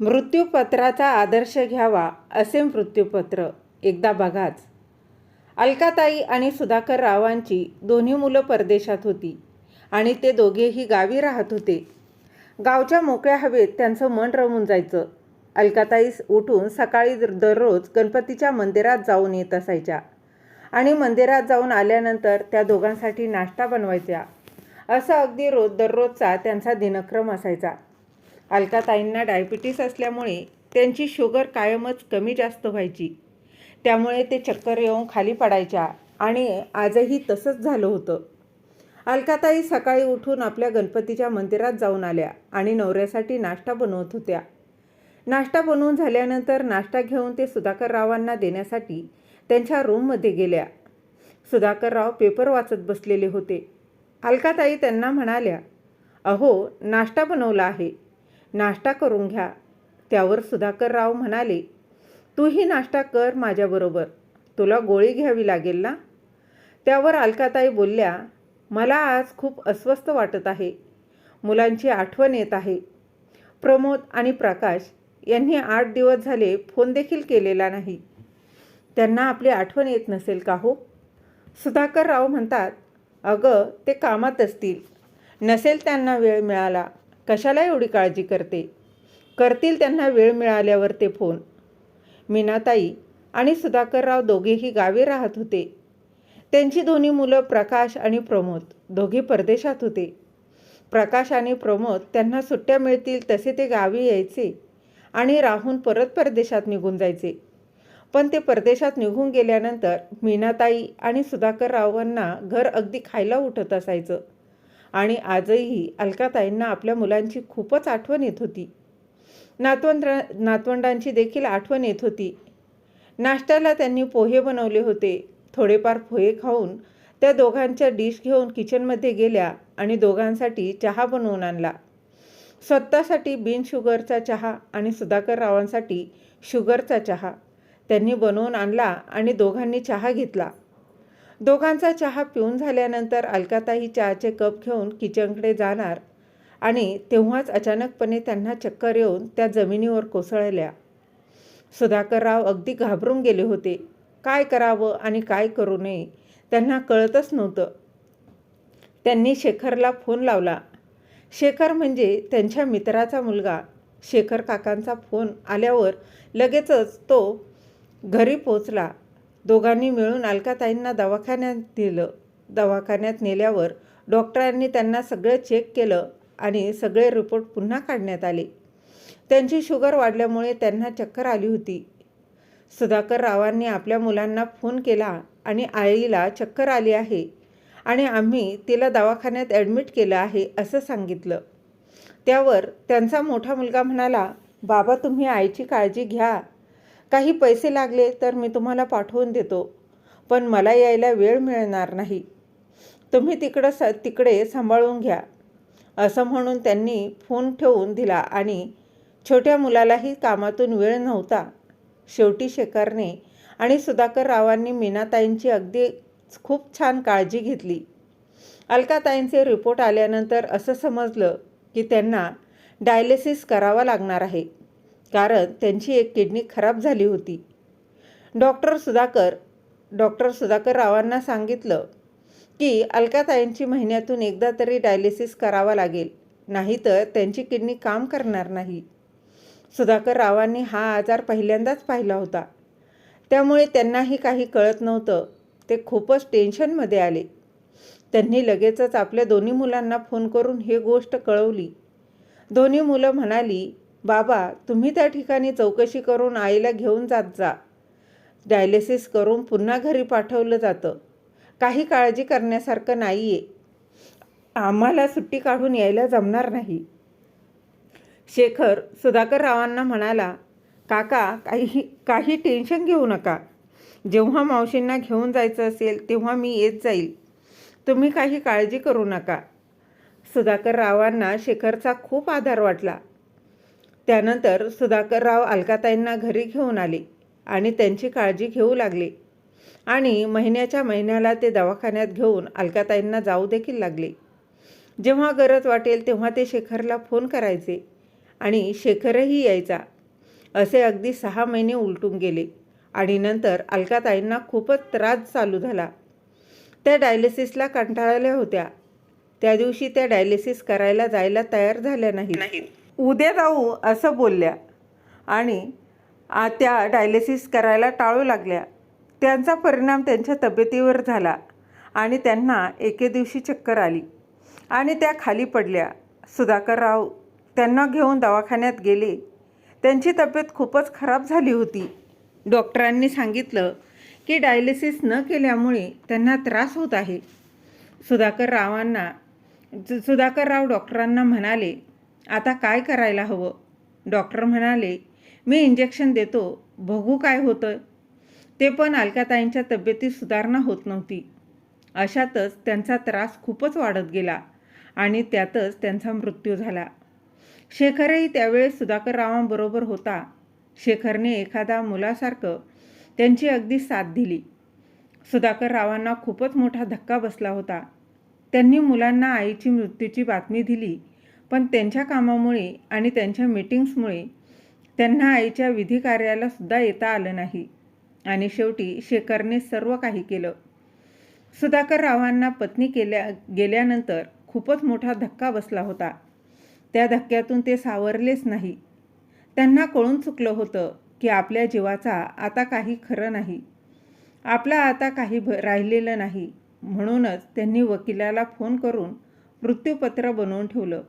मृत्यूपत्राचा आदर्श घ्यावा असे मृत्यूपत्र. एकदा बघाच. अलकाताई आणि सुधाकर रावांची दोन्ही मुलं परदेशात होती आणि ते दोघेही गावी राहत होते. गावच्या मोकळ्या हवेत त्यांचं मन रमून जायचं. अलकाताई उठून सकाळी दररोज गणपतीच्या मंदिरात जाऊन येत असायच्या आणि मंदिरात जाऊन आल्यानंतर त्या दोघांसाठी नाश्ता बनवायच्या. असं अगदी रोज दररोजचा त्यांचा दिनक्रम असायचा. अलकाताईंना डायबिटीस असल्यामुळे त्यांची शुगर कायमच कमी जास्त व्हायची. त्यामुळे ते चक्कर येऊन खाली पडायच्या आणि आजही तसंच झालं होतं. अलकाताई सकाळी उठून आपल्या गणपतीच्या मंदिरात जाऊन आल्या आणि नवऱ्यासाठी नाश्ता बनवत होत्या. नाश्ता बनवून झाल्यानंतर नाश्ता घेऊन ते सुधाकररावांना देण्यासाठी त्यांच्या रूममध्ये गेल्या. सुधाकरराव पेपर वाचत बसलेले होते. अलकाताई त्यांना म्हणाल्या अहो नाश्ता बनवला आहे. नाश्ता करून घ्या. त्यावर सुधाकर राव म्हणाले तूही नाश्ता कर माझ्याबरोबर. तुला गोळी घ्यावी लागेल ना? त्यावर अलकाताई बोलल्या मला आज खूप अस्वस्थ वाटत आहे. मुलांची आठवण येत आहे. प्रमोद आणि प्रकाश यांनी आठ दिवस झाले फोन देखील केलेला नाही. त्यांना आपली आठवण येत नसेल का हो? सुधाकर राव म्हणतात अगं ते कामात असतील. नसेल त्यांना वेळ मिळाला. कशाला एवढी काळजी करते? करतील त्यांना वेळ मिळाल्यावर ते फोन. मीनाताई आणि सुधाकरराव दोघेही गावी राहत होते. त्यांची दोन्ही मुलं प्रकाश आणि प्रमोद दोघे परदेशात होते. प्रकाश आणि प्रमोद त्यांना सुट्ट्या मिळतील तसे ते गावी यायचे आणि राहून परत परदेशात निघून जायचे. पण ते परदेशात निघून गेल्यानंतर मीनाताई आणि सुधाकररावांना घर अगदी खायला उठत असायचं. आणि आजही अलकाताईंना आपल्या मुलांची खूपच आठवण येत होती. नातवंड नातवंडांची देखील आठवण येत होती. नाश्त्याला त्यांनी पोहे बनवले होते. थोडेफार पोहे खाऊन त्या दोघांच्या डिश घेऊन किचनमध्ये गेल्या आणि दोघांसाठी चहा बनवून आणला. स्वतःसाठी बिन शुगरचा चहा आणि सुधाकर रावांसाठी शुगरचा चहा. त्यांनी बनवून आणला आणि दोघांनी चहा घेतला. दोघांचा चहा पिऊन झाल्यानंतर अलकाताई चहाचे कप घेऊन किचनकडे जाणार आणि तेव्हाच अचानकपणे त्यांना चक्कर येऊन त्या जमिनीवर कोसळल्या. सुधाकरराव अगदी घाबरून गेले होते. काय करावं आणि काय करू नये त्यांना कळतच नव्हतं. त्यांनी शेखरला फोन लावला. शेखर म्हणजे त्यांच्या मित्राचा मुलगा. शेखर काकांचा फोन आल्यावर लगेचच तो घरी पोचला दोघांनी मिळून अलकाताईंना दवाखान्यात नेलं. दवाखान्यात नेल्यावर डॉक्टरांनी त्यांना सगळं चेक केलं आणि सगळे रिपोर्ट पुन्हा काढण्यात आले. त्यांची शुगर वाढल्यामुळे त्यांना चक्कर आली होती. सुधाकर रावांनी आपल्या मुलांना फोन केला आणि आईला चक्कर आली आहे आणि आम्ही तिला दवाखान्यात ॲडमिट केलं आहे असं सांगितलं. त्यावर त्यांचा मोठा मुलगा म्हणाला बाबा तुम्ही आईची काळजी घ्या. काही पैसे लागले तर मी तुम्हाला पाठवून देतो पण मला यायला वेळ मिळणार नाही. तुम्ही तिकडं स तिकडे सांभाळून घ्या. असं म्हणून त्यांनी फोन ठेवून दिला आणि छोट्या मुलालाही कामातून वेळ नव्हता. शेवटी शेखरने आणि सुधाकर रावांनी मीनाताईंची अगदी खूप छान काळजी घेतली. अलकाताईंचे रिपोर्ट आल्यानंतर असं समजलं की त्यांना डायलिसिस करावा लागणार आहे. कारण त्यांची एक किडनी खराब झाली होती. डॉक्टर सुधाकर डॉक्टर सुधाकर रावांना सांगितलं की अलकाताईंची महिन्यातून एकदा तरी डायलिसिस करावा लागेल नाहीतर त्यांची किडनी काम करणार नाही. सुधाकर रावांनी हा आजार पहिल्यांदाच पाहिला होता. त्यामुळे त्यांनाही काही कळत नव्हतं. ते खूपच टेन्शनमध्ये आले. त्यांनी लगेचच आपल्या दोन्ही मुलांना फोन करून हे गोष्ट कळवली. दोन्ही मुलं म्हणाली बाबा तुम्ही त्या ठिकाणी चौकशी करून आईला घेऊन जात जा. डायलिसिस करून पुन्हा घरी पाठवलं जातं. काही काळजी करण्यासारखं नाही आहे आम्हाला सुट्टी काढून यायला जमणार नाही. शेखर सुधाकर रावांना म्हणाला काका काही काही टेन्शन घेऊ नका. जेव्हा मावशींना घेऊन जायचं असेल तेव्हा मी येत जाईल. तुम्ही काही काळजी करू नका. सुधाकर रावांना शेखरचा खूप आधार वाटला. त्यानंतर सुधाकरराव अलकाताईंना घरी घेऊन आले आणि त्यांची काळजी घेऊ लागले. आणि महिन्याच्या महिन्याला ते दवाखान्यात घेऊन अलकाताईंना जाऊ देखील लागले. जेव्हा गरज वाटेल तेव्हा ते शेखरला फोन करायचे आणि शेखरही यायचा. असे अगदी सहा महिने उलटून गेले आणि नंतर अलकाताईंना खूपच त्रास चालू झाला. त्या डायलिसिसला कंटाळल्या होत्या. त्या दिवशी त्या डायलिसिस करायला जायला तयार झाल्या नाही उद्या जाऊ असं बोलल्या. आणि त्या डायलिसिस करायला टाळू लागल्या. त्यांचा परिणाम त्यांच्या तब्येतीवर झाला आणि त्यांना एके दिवशी चक्कर आली. आणि त्या खाली पडल्या. सुधाकरराव त्यांना घेऊन दवाखान्यात गेले. त्यांची तब्येत खूपच खराब झाली होती. डॉक्टरांनी सांगितलं की डायलिसिस न केल्यामुळे त्यांना त्रास होत आहे. सुधाकर रावांना सुधाकरराव डॉक्टरांना म्हणाले आता काय करायला हवं? डॉक्टर म्हणाले मी इंजेक्शन देतो बघू काय होतं ते पण अलकाताईंच्या तब्येतीत सुधारणा होत नव्हती. अशातच त्यांचा त्रास खूपच वाढत गेला आणि त्यातच त्यांचा मृत्यू झाला. शेखरही त्यावेळेस सुधाकर रावांबरोबर होता. शेखरने एखादा मुलासारखं त्यांची अगदी साथ दिली. सुधाकर रावांना खूपच मोठा धक्का बसला होता. त्यांनी मुलांना आईची मृत्यूची बातमी दिली पण त्यांच्या कामामुळे आणि त्यांच्या मीटिंग्समुळे त्यांना आईच्या विधी कार्याला सुद्धा येता आलं नाही. आणि शेवटी शेखरने सर्व काही केलं. सुधाकर रावांना पत्नी केल्या गेल्यानंतर खूपच मोठा धक्का बसला होता. त्या धक्क्यातून ते सावरलेच नाही. त्यांना कळून चुकलं होतं की आपल्या जीवाचा आता काही खरं नाही. आपला आता काही भ राहिलेलं नाही. म्हणूनच त्यांनी वकिलाला फोन करून मृत्यूपत्र बनवून ठेवलं.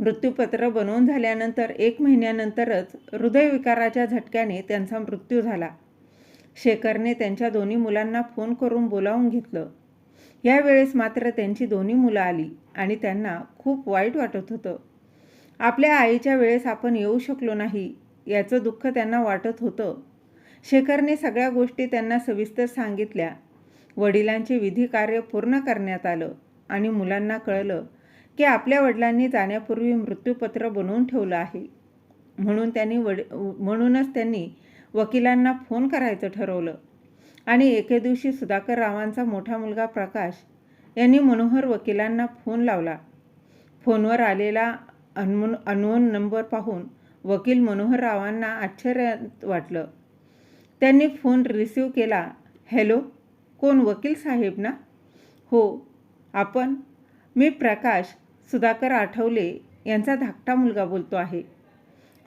मृत्यूपत्र बनवून झाल्यानंतर एक महिन्यानंतरच हृदयविकाराच्या झटक्याने त्यांचा मृत्यू झाला. शेखरने त्यांच्या दोन्ही मुलांना फोन करून बोलावून घेतलं. यावेळेस मात्र त्यांची दोन्ही मुलं आली आणि त्यांना खूप वाईट वाटत होतं. आपल्या आईच्या वेळेस आपण येऊ शकलो नाही याचं दुःख त्यांना वाटत होतं. शेखरने सगळ्या गोष्टी त्यांना सविस्तर सांगितल्या. वडिलांचे विधी कार्य पूर्ण करण्यात आलं आणि मुलांना कळलं की आपल्या वडिलांनी जाण्यापूर्वी मृत्यूपत्र बनवून ठेवलं आहे. म्हणून त्यांनी वड म्हणूनच त्यांनी वकिलांना फोन करायचं ठरवलं. आणि एके दिवशी सुधाकर रावांचा मोठा मुलगा प्रकाश यांनी मनोहर वकिलांना फोन लावला. फोनवर आलेला अनमोन अननोन नंबर पाहून वकील मनोहर रावांना आश्चर्यात वाटलं. त्यांनी फोन रिसीव केला. हॅलो कोण? वकील साहेब ना? हो आपण. मी प्रकाश. सुधाकर आठवले यांचा धाकटा मुलगा बोलतो आहे.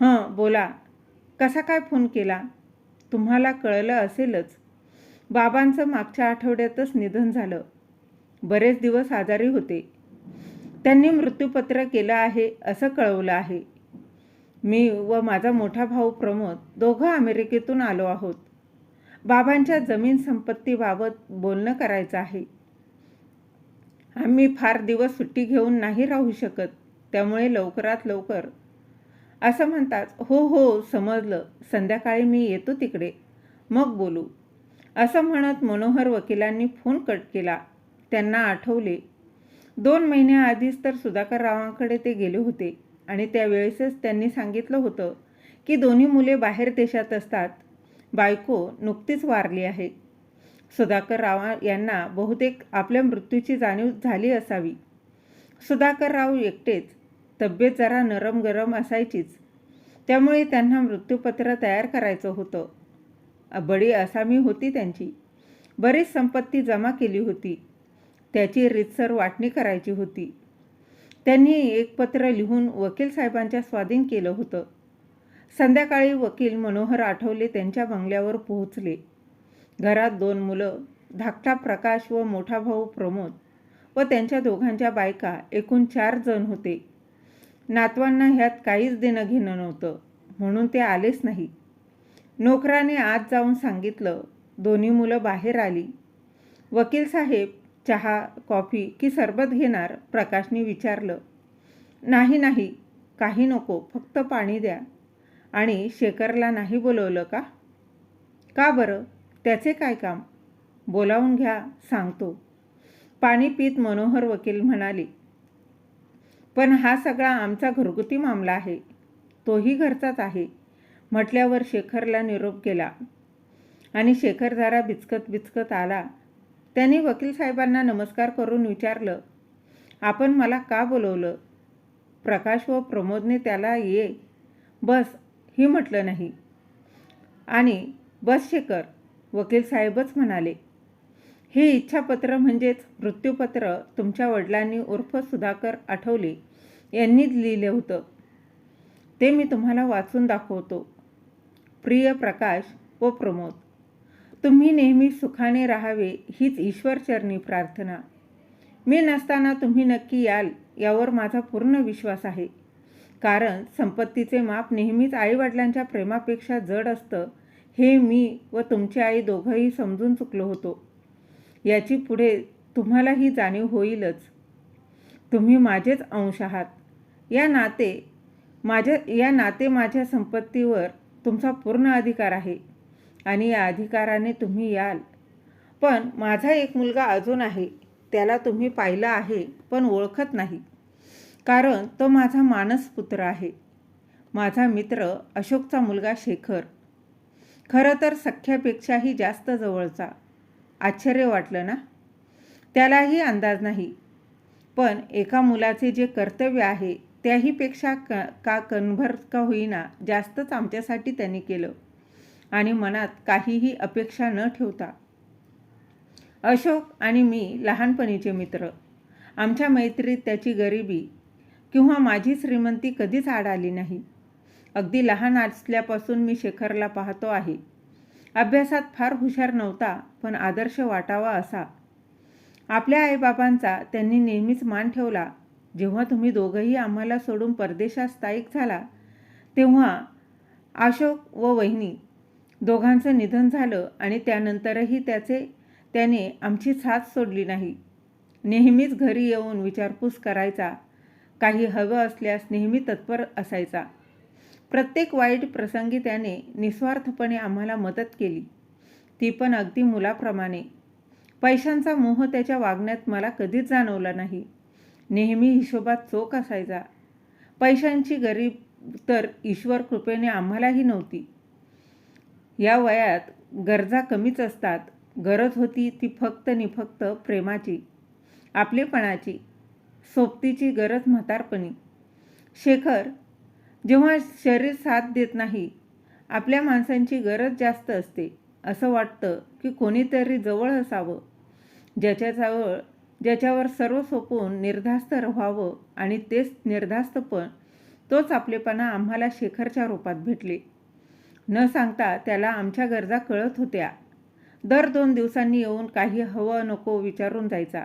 हं बोला. कसा काय फोन केला? तुम्हाला कळलं असेलच. बाबांचं मागच्या आठवड्यातच निधन झालं. बरेच दिवस आजारी होते. त्यांनी मृत्यूपत्र केलं आहे असं कळवलं आहे. मी व माझा मोठा भाऊ प्रमोद दोघं अमेरिकेतून आलो आहोत. बाबांच्या जमीन संपत्तीबाबत बोलणं करायचं आहे. आम्ही फार दिवस सुट्टी घेऊन नाही राहू शकत त्यामुळे लवकरात लवकर. असं म्हणतात हो हो समजलं. संध्याकाळी मी येतो तिकडे. मग बोलू. असं म्हणत मनोहर वकिलांनी फोन कट केला. त्यांना आठवले. दोन महिन्याआधीच तर सुधाकर रावांकडे ते गेले होते आणि त्यावेळेसच त्यांनी सांगितलं होतं की दोन्ही मुले बाहेर देशात असतात. बायको नुकतीच वारली आहे. सुधाकर राव यांना बहुतेक आपल्या मृत्यूची जाणीव झाली असावी. सुधाकर राव एकटेच तब्येत जरा नरम गरम असायचीच. त्यामुळे त्यांना मृत्यूपत्र तयार करायचं होतं. बडी असामी होती त्यांची. बरीच संपत्ती जमा केली होती. त्याची रितसर वाटणी करायची होती. त्यांनी एक पत्र लिहून वकील साहेबांच्या स्वाधीन केलं होतं. संध्याकाळी वकील मनोहर आठवले त्यांच्या बंगल्यावर पोहोचले. घरात दोन मुलं धाकटा प्रकाश व मोठा भाऊ प्रमोद व त्यांच्या दोघांच्या बायका एकूण चार जण होते. नातवांना ह्यात काहीच देणं घेणं नव्हतं म्हणून ते आलेच नाही. नोकराने आत जाऊन सांगितलं दोन्ही मुलं बाहेर आली. वकील साहेब चहा कॉफी की सरबत घेणार प्रकाशने विचारलं. नाही नाही काही नको फक्त पाणी द्या. आणि शेखरला नाही बोलवलं का? का बरं? त्याचे काय काम? बोलावून घ्या सांगतो. पाणी पीत मनोहर वकील म्हणाले पण हा सगळा आमचा घरगुती मामला आहे. तोही घरचाच आहे. म्हटल्यावर शेखरला निरोप केला आणि शेखर जरा बिचकत बिचकत आला. त्याने वकील साहेबांना नमस्कार करून विचारलं आपण मला का बोलवलं? प्रकाश व प्रमोदने त्याला ये बस ही म्हटलं नाही. आणि बस शेखर वकील साहेबच म्हणाले. हे इच्छापत्र म्हणजेच मृत्यूपत्र तुमच्या वडिलांनी उर्फ सुधाकर आठवले यांनीच लिहिले होतं. ते मी तुम्हाला वाचून दाखवतो. प्रिय प्रकाश व प्रमोद तुम्ही नेहमी सुखाने राहावे हीच ईश्वरचरणी प्रार्थना. मी नसताना तुम्ही नक्की याल यावर माझा पूर्ण विश्वास आहे. कारण संपत्तीचे माप नेहमीच आईवडिलांच्या प्रेमापेक्षा जड असतं हे मी व तुमची आई दोघंही समजून चुकलो होतो. याची पुढे तुम्हाला ही जाणीव होईलच. तुम्ही माझेच अंश आहात. या नाते माझ्या या नाते माझ्या संपत्तीवर तुमचा पूर्ण अधिकार आहे आणि या अधिकाराने तुम्ही याल. पण माझा एक मुलगा अजून आहे त्याला तुम्ही पाहिलं आहे पण ओळखत नाही. कारण तो माझा मानसपुत्र आहे. माझा मित्र अशोकचा मुलगा शेखर. खरं तर सख्यापेक्षाही जास्त जवळचा. आश्चर्य वाटलं ना? त्यालाही अंदाज नाही. पण एका मुलाचे जे कर्तव्य आहे त्याहीपेक्षा क का कणभर का होईना जास्तच आमच्यासाठी त्यांनी केलं. आणि मनात काहीही अपेक्षा न ठेवता. अशोक आणि मी लहानपणीचे मित्र. आमच्या मैत्रीत त्याची गरिबी किंवा माझी श्रीमंती कधीच आड आली नाही. अगदी लहान असल्यापासून मी शेखरला पाहतो आहे. अभ्यासात फार हुशार नव्हता पण आदर्श वाटावा असा. आपल्या आईबाबांचा त्यांनी नेहमीच मान ठेवला. जेव्हा तुम्ही दोघंही आम्हाला सोडून परदेशात स्थायिक झाला तेव्हा अशोक व वहिनी दोघांचं निधन झालं आणि त्यानंतरही त्याचे त्याने आमची साथ सोडली नाही. नेहमीच घरी येऊन विचारपूस करायचा. काही हवं असल्यास नेहमी तत्पर असायचा. प्रत्येक वाईट प्रसंगी त्याने निस्वार्थपणे आम्हाला मदत केली. ती पण अगदी मुलाप्रमाणे. पैशांचा मोह त्याच्या वागण्यात मला कधीच जाणवला नाही. नेहमी हिशोबात चोख असायचा. पैशांची गरीब तर ईश्वर कृपेने आम्हालाही नव्हती. या वयात गरजा कमीच असतात. गरज होती ती फक्त निफक्त प्रेमाची आपलेपणाची सोबतीची गरज म्हातारपणी. शेखर जेव्हा शरीर साथ देत नाही आपल्या माणसांची गरज जास्त असते. असं वाटतं की कोणीतरी जवळ असावं ज्याच्याजवळ ज्याच्यावर सर्व सोपवून निर्धास्त राहावं आणि तेच निर्धास्तपण तोच आपलेपणा आम्हाला शेखरच्या रूपात भेटले. न सांगता त्याला आमच्या गरजा कळत होत्या. दर दोन दिवसांनी येऊन काही हवं नको विचारून जायचा.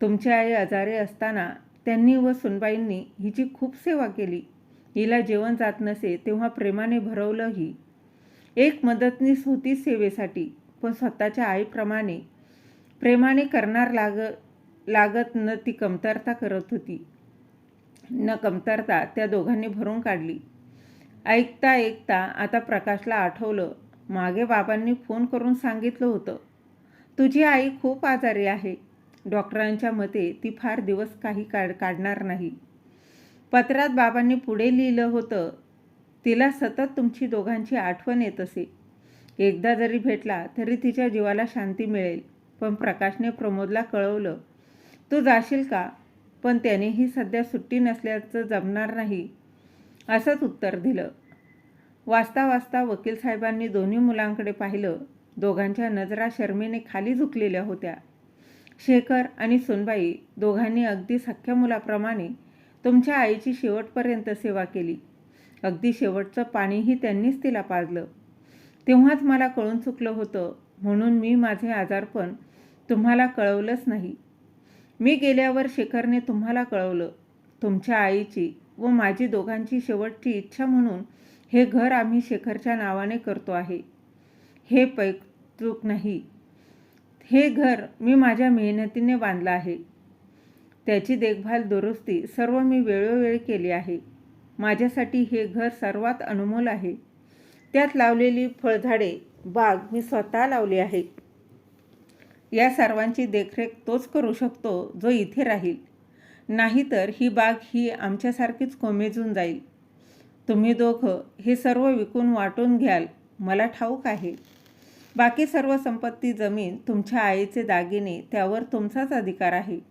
तुमची आई आजारी असताना त्यांनी व सुनबाईंनी हिची खूप सेवा केली. हिला जेवण जात नसे तेव्हा प्रेमाने भरवलंही. एक मदतनीस होती सेवेसाठी पण स्वतःच्या आईप्रमाणे. प्रेमाने करणार लाग लागत न ती कमतरता करत होती. न कमतरता त्या दोघांनी भरून काढली. ऐकता ऐकता आता प्रकाशला आठवलं. मागे बाबांनी फोन करून सांगितलं होतं तुझी आई खूप आजारी आहे. डॉक्टरांच्या मते ती फार दिवस काही काढ काढणार नाही. पत्रात बाबांनी पुढे लिहिलं होतं तिला सतत तुमची दोघांची आठवण येत असे. एकदा जरी भेटला तरी तिच्या जीवाला शांती मिळेल. पण प्रकाशने प्रमोदला कळवलं तू जाशील का? पण त्यानेही सध्या सुट्टी नसल्याचं जमणार नाही. असंच उत्तर दिलं. वाचता वाचता वकील साहेबांनी दोन्ही मुलांकडे पाहिलं. दोघांच्या नजरा शर्मेने खाली झुकलेल्या होत्या. शेखर आणि सोनबाई दोघांनी अगदी सख्ख्या मुलाप्रमाणे तुमच्या आईची शेवटपर्यंत सेवा केली. अगदी शेवटचं पाणीही त्यांनीच तिला पाजलं. तेव्हाच मला कळून चुकलं होतं म्हणून मी माझे आजारपण तुम्हाला कळवलंच नाही. मी गेल्यावर शेखरने तुम्हाला कळवलं तुमच्या आईची व माझी दोघांची शेवटची इच्छा म्हणून हे घर आम्ही शेखरच्या नावाने करतो आहे. हे पैतृक नाही. हे घर मी माझ्या मेहनतीने बांधलं आहे. त्याची देखभाल दुरुस्ती सर्व मी वेळोवेळी केली आहे. माझ्यासाठी हे घर सर्वात अनमोल आहे. त्यात लावलेली फळझाडे बाग मी स्वतः लावली आहे. या सर्वांची देखरेख तोच करू शकतो जो इथे राहील. नाहीतर ही बाग ही आमच्यासारखीच कोमेजून जाईल. तुम्ही दोघं हे सर्व विकून वाटून घ्याल मला ठाऊक आहे. बाकी सर्व संपत्ती जमीन तुमच्या आईचे दागिने त्यावर तुमचाच अधिकार आहे.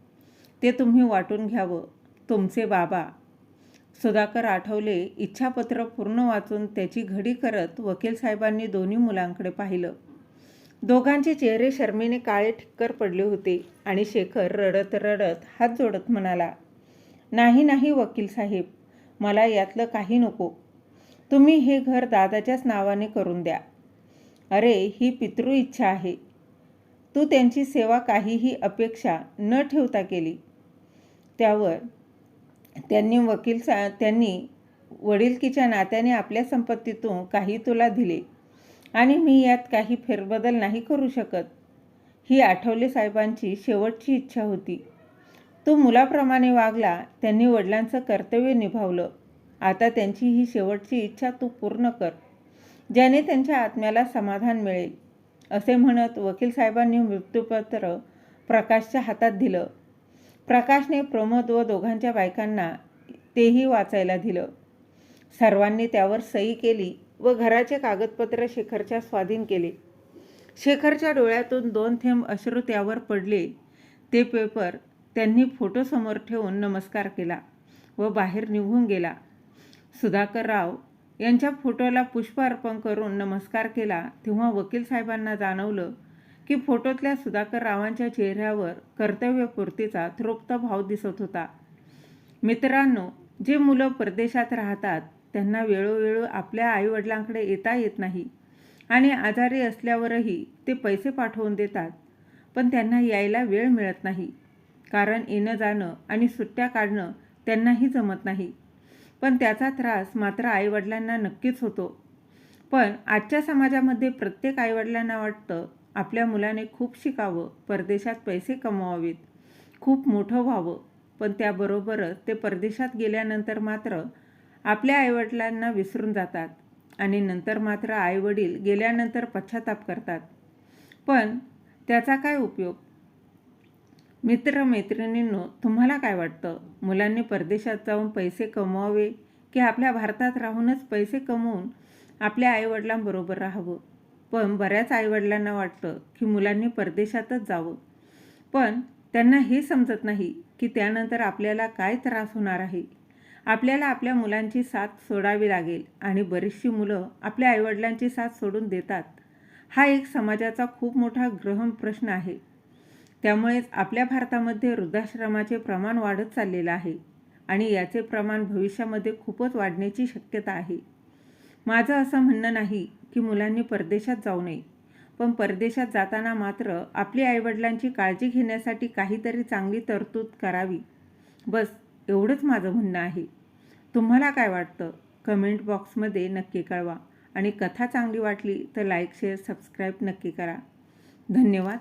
ते तुम्ही वाटून घ्यावं. तुमचे बाबा. सुधाकर आठवले इच्छापत्र पूर्ण वाचून त्याची घडी करत वकील साहेबांनी दोन्ही मुलांकडे पाहिलं. दोघांचे चेहरे शर्मेने काळे ठिक्कर पडले होते आणि शेखर रडत रडत हात जोडत म्हणाला नाही नाही वकील साहेब मला यातलं काही नको. तुम्ही हे घर दादाच्याच नावाने करून द्या. अरे ही पितृ इच्छा आहे. तू त्यांची सेवा काहीही अपेक्षा न ठेवता केली. त्यावर त्यांनी वकील सा त्यांनी वडीलकीच्या नात्याने आपल्या संपत्तीतून काही तुला दिले आणि मी यात काही फेरबदल नाही करू शकत ही आठवले साहेबांची शेवटची इच्छा होती. तो मुलाप्रमाणे वागला त्यांनी वडिलांचं कर्तव्य निभावलं. आता त्यांची ही शेवटची इच्छा तू पूर्ण कर ज्याने त्यांच्या आत्म्याला समाधान मिळेल असे म्हणत वकील साहेबांनी मृत्यूपत्र प्रकाशच्या हातात दिलं. प्रकाशने प्रमोद व दोघांच्या बायकांना तेही वाचायला दिलं. सर्वांनी त्यावर सही केली व घराचे कागदपत्र शेखरच्या स्वाधीन केले. शेखरच्या डोळ्यातून दोन थेंब अश्रू त्यावर पडले. ते पेपर त्यांनी फोटोसमोर ठेवून नमस्कार केला व बाहेर निघून गेला. सुधाकर राव यांच्या फोटोला पुष्प अर्पण करून नमस्कार केला तेव्हा वकील साहेबांना जाणवलं की फोटोतल्या सुधाकर रावांच्या चेहऱ्यावर कर्तव्यपूर्तीचा तृप्त भाव दिसत होता. मित्रांनो जे मुलं परदेशात राहतात त्यांना वेळोवेळी आपल्या आईवडिलांकडे येता येत नाही आणि आजारी असल्यावरही ते पैसे पाठवून देतात. पण त्यांना यायला वेळ मिळत नाही. कारण येणं जाणं आणि सुट्ट्या काढणं त्यांनाही जमत नाही. पण त्याचा त्रास मात्र आईवडिलांना नक्कीच होतो. पण आजच्या समाजामध्ये प्रत्येक आईवडिलांना वाटतं आपल्या मुलाने खूप शिकावं परदेशात पैसे कमवावेत खूप मोठं व्हावं पण त्याबरोबरच ते परदेशात गेल्यानंतर मात्र आपल्या आईवडिलांना विसरून जातात आणि नंतर मात्र आईवडील गेल्यानंतर पश्चाताप करतात. पण त्याचा काय उपयोग? मित्रमैत्रिणींनो तुम्हाला काय वाटतं? मुलांनी परदेशात जाऊन पैसे कमवावे की आपल्या भारतात राहूनच पैसे कमवून आपल्या आईवडिलांबरोबर राहावं? पण बऱ्याच आईवडिलांना वाटतं की मुलांनी परदेशातच जावं. पण त्यांना हे समजत नाही की त्यानंतर आपल्याला काय त्रास होणार आहे. आपल्याला आपल्या मुलांची साथ सोडावी लागेल आणि बरीचशी मुलं आपल्या आईवडिलांची साथ सोडून देतात. हा एक समाजाचा खूप मोठा ग्रहण प्रश्न आहे. त्यामुळेच आपल्या भारतामध्ये वृद्धाश्रमाचे प्रमाण वाढत चाललेलं आहे आणि याचे प्रमाण भविष्यामध्ये खूपच वाढण्याची शक्यता आहे. माझं असं म्हणणं नाही की मुलांनी परदेशात जाऊ नये. पण परदेशात जाताना मात्र आपली आईवडिलांची काळजी घेण्यासाठी काहीतरी चांगली तरतूद करावी. बस एवढंच माझं म्हणणं आहे. तुम्हाला काय वाटतं? कमेंट बॉक्समध्ये नक्की कळवा. आणि कथा चांगली वाटली तर लाईक शेअर सबस्क्राईब नक्की करा. धन्यवाद.